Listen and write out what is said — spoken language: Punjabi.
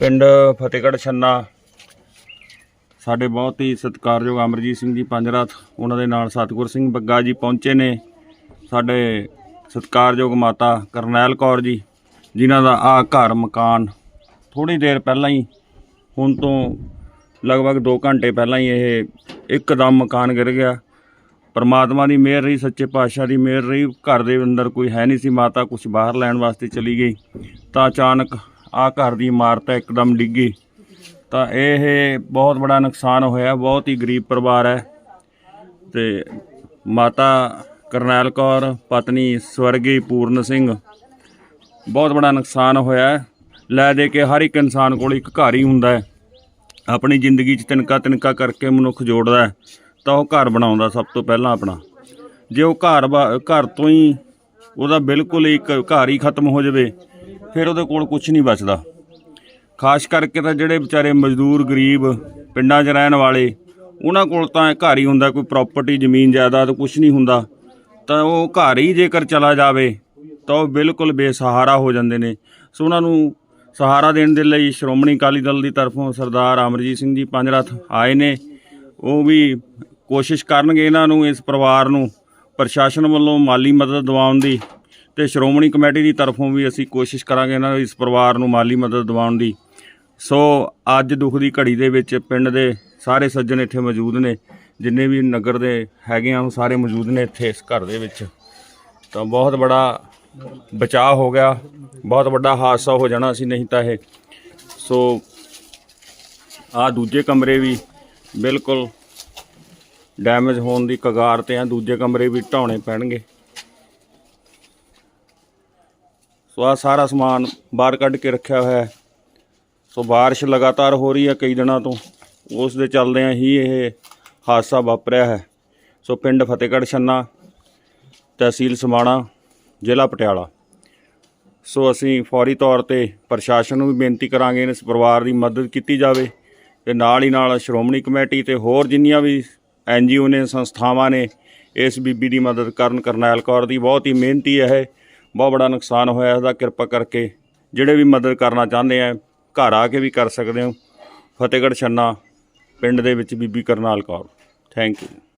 ਪਿੰਡ ਫਤਿਹਗੜ੍ਹ ਛੰਨਾ। ਸਾਡੇ ਬਹੁਤ ਹੀ ਸਤਿਕਾਰਯੋਗ ਅਮਰਜੀਤ ਸਿੰਘ ਜੀ ਪੰਜਰਥ, ਉਹਨਾਂ ਦੇ ਨਾਲ ਸਤਿਗੁਰ ਸਿੰਘ ਬੱਗਾ ਜੀ ਪਹੁੰਚੇ ਨੇ। ਸਾਡੇ ਸਤਿਕਾਰਯੋਗ ਮਾਤਾ ਕਰਨੈਲ ਕੌਰ ਜੀ, ਜਿਨ੍ਹਾਂ ਦਾ ਆ ਘਰ ਮਕਾਨ ਥੋੜੀ ਦੇਰ ਪਹਿਲਾਂ ਹੀ, ਹੁਣ ਤੋਂ ਲਗਭਗ 2 ਘੰਟੇ ਪਹਿਲਾਂ ਹੀ ਇਹ ਇੱਕਦਮ ਮਕਾਨ ਗਿਰ ਗਿਆ। ਪਰਮਾਤਮਾ ਦੀ ਮਿਹਰ ਰਹੀ, ਸੱਚੇ ਪਾਤਸ਼ਾਹ ਦੀ ਮਿਹਰ ਰਹੀ, ਘਰ ਦੇ ਅੰਦਰ ਕੋਈ ਹੈ ਨਹੀਂ ਸੀ, ਮਾਤਾ ਕੁਝ ਬਾਹਰ ਲੈਣ ਵਾਸਤੇ ਚਲੀ ਗਈ। ਤਾਂ ਅਚਾਨਕ ਆ ਘਰ ਦੀ ਇਮਾਰਤ ਹੈ ਇੱਕਦਮ ਡਿੱਗੀ। ਤਾਂ ਇਹ ਬਹੁਤ ਬੜਾ ਨੁਕਸਾਨ ਹੋਇਆ, ਬਹੁਤ ਹੀ ਗਰੀਬ ਪਰਿਵਾਰ ਹੈ। ਤੇ ਮਾਤਾ ਕਰਨੈਲ ਕੌਰ, ਪਤਨੀ ਸਵਰਗੀ ਪੂਰਨ ਸਿੰਘ, ਬਹੁਤ ਬੜਾ ਨੁਕਸਾਨ ਹੋਇਆ ਲੈ ਦੇ ਕੇ ਹਰ ਇੱਕ ਇਨਸਾਨ ਕੋਲ ਇੱਕ ਘਰ ਹੀ ਹੁੰਦਾ ਹੈ। ਆਪਣੀ ਜ਼ਿੰਦਗੀ 'ਚ ਤਿਨਕਾ ਤਿਨਕਾ ਕਰਕੇ ਮਨੁੱਖ ਜੋੜਦਾ ਤਾਂ ਉਹ ਘਰ ਬਣਾਉਂਦਾ ਸਭ ਤੋਂ ਪਹਿਲਾਂ ਆਪਣਾ। ਜੇ ਉਹ ਘਰ ਬਾ- ਘਰ ਤੋਂ ਹੀ ਉਹਦਾ ਬਿਲਕੁਲ ਹੀ ਇੱਕ ਘਰ ਹੀ ਖਤਮ ਹੋ ਜਾਵੇ ਫਿਰ ਉਹਦੇ ਕੋਲ ਕੁਝ ਨਹੀਂ ਬਚਦਾ। ਖਾਸ ਕਰਕੇ ਤਾਂ ਜਿਹੜੇ ਵਿਚਾਰੇ ਮਜ਼ਦੂਰ, ਗਰੀਬ ਪਿੰਡਾਂ 'ਚ ਰਹਿਣ ਵਾਲੇ, ਉਹਨਾਂ ਕੋਲ ਤਾਂ ਘਰ ਹੀ ਹੁੰਦਾ, ਕੋਈ ਪ੍ਰਾਪਰਟੀ ਜ਼ਮੀਨ, ਜਾਇਦਾਦ ਕੁਝ ਨਹੀਂ ਹੁੰਦਾ। ਤਾਂ ਉਹ ਘਰ ਹੀ ਜੇਕਰ ਚਲਾ ਜਾਵੇ, ਤਾਂ ਉਹ ਬਿਲਕੁਲ ਬੇਸਹਾਰਾ ਹੋ ਜਾਂਦੇ ਨੇ। ਸੋ ਉਹਨਾਂ ਨੂੰ ਸਹਾਰਾ ਦੇਣ ਦੇ ਲਈ ਸ਼੍ਰੋਮਣੀ ਅਕਾਲੀ ਦਲ ਦੀ ਤਰਫੋਂ ਸਰਦਾਰ ਅਮਰਜੀਤ ਸਿੰਘ ਜੀ ਪੰਜ ਪੰਜਰਥ ਆਏ ਨੇ। ਉਹ ਵੀ ਕੋਸ਼ਿਸ਼ ਕਰਨਗੇ ਇਹਨਾਂ ਨੂੰ, ਇਸ ਪਰਿਵਾਰ ਨੂੰ, ਪ੍ਰਸ਼ਾਸਨ ਵੱਲੋਂ ਮਾਲੀ ਮਦਦ ਦਿਵਾਉਣ ਦੀ। ਤੇ ਸ਼੍ਰੋਮਣੀ ਕਮੇਟੀ ਦੀ ਤਰਫੋਂ ਵੀ ਅਸੀਂ ਕੋਸ਼ਿਸ਼ ਕਰਾਂਗੇ ਇਹਨਾਂ ਇਸ ਪਰਿਵਾਰ ਨੂੰ ਮਾਲੀ ਮਦਦ ਦਿਵਾਉਣ ਦੀ। ਸੋ ਅੱਜ ਦੁੱਖ ਦੀ ਘੜੀ ਦੇ ਵਿੱਚ ਪਿੰਡ ਦੇ ਸਾਰੇ ਸੱਜਣ ਇੱਥੇ ਮੌਜੂਦ ਨੇ, ਜਿੰਨੇ ਵੀ ਨਗਰ ਦੇ ਹੈਗੇ ਆ, ਉਹ ਸਾਰੇ ਮੌਜੂਦ ਨੇ ਇੱਥੇ ਇਸ ਘਰ ਦੇ ਵਿੱਚ। ਤਾਂ ਬਹੁਤ ਬੜਾ ਬਚਾਅ ਹੋ ਗਿਆ, ਬਹੁਤ ਵੱਡਾ ਹਾਦਸਾ ਹੋ ਜਾਣਾ ਸੀ, ਨਹੀਂ ਤਾਂ ਇਹ। ਸੋ ਆ ਦੂਜੇ ਕਮਰੇ ਵੀ ਬਿਲਕੁਲ ਡੈਮੇਜ ਹੋਣ ਦੀ ਕਗਾਰ ਤੇ ਆ, ਦੂਜੇ ਕਮਰੇ ਵੀ ਢਾਉਣੇ ਪੈਣਗੇ। ਸੋ ਆ ਸਾਰਾ ਸਮਾਨ ਬਾਹਰ ਕੱਢ ਕੇ ਰੱਖਿਆ ਹੋਇਆ ਹੈ। ਸੋ ਬਾਰਿਸ਼ ਲਗਾਤਾਰ ਹੋ ਰਹੀ ਹੈ ਕਈ ਦਿਨਾਂ ਤੋਂ। ਉਸ ਦੇ ਚੱਲਦਿਆਂ ਹੀ ਇਹ ਹਾਦਸਾ ਵਾਪਰਿਆ ਹੈ। ਸੋ ਪਿੰਡ ਫਤਿਹਗੜ੍ਹ ਛੰਨਾ, ਤਹਿਸੀਲ ਸਮਾਣਾ, ਜ਼ਿਲ੍ਹਾ ਪਟਿਆਲਾ। ਸੋ ਅਸੀਂ ਫੌਰੀ ਤੌਰ ਤੇ ਪ੍ਰਸ਼ਾਸਨ ਨੂੰ ਵੀ ਬੇਨਤੀ ਕਰਾਂਗੇ ਇਸ ਪਰਿਵਾਰ ਦੀ ਮਦਦ ਕੀਤੀ ਜਾਵੇ ਤੇ ਨਾਲ ਹੀ ਨਾਲ ਸ਼੍ਰੋਮਣੀ ਕਮੇਟੀ ਤੇ ਹੋਰ ਜਿੰਨੀਆਂ ਵੀ ਐਨਜੀਓ ਨੇ, ਸੰਸਥਾਵਾਂ ਨੇ ਇਸ ਬੀਬੀ ਦੀ ਮਦਦ ਕਰਨ ਕਰਨੈਲ ਕੌਰ ਦੀ ਬਹੁਤ ਹੀ ਮਿਹਨਤੀ ਹੈ ਇਹ ਬਹੁਤ ਬੜਾ ਨੁਕਸਾਨ ਹੋਇਆ ਇਹਦਾ ਕਿਰਪਾ ਕਰਕੇ। ਜਿਹੜੇ ਵੀ ਮਦਦ ਕਰਨਾ ਚਾਹੁੰਦੇ ਆ, ਘਰ ਆ ਕੇ ਵੀ ਕਰ ਸਕਦੇ ਹੋ। ਫਤਿਹਗੜ੍ਹ ਛੰਨਾ ਪਿੰਡ ਦੇ ਵਿੱਚ ਬੀਬੀ ਕਰਨਾਲ ਕੌਰ। Thank you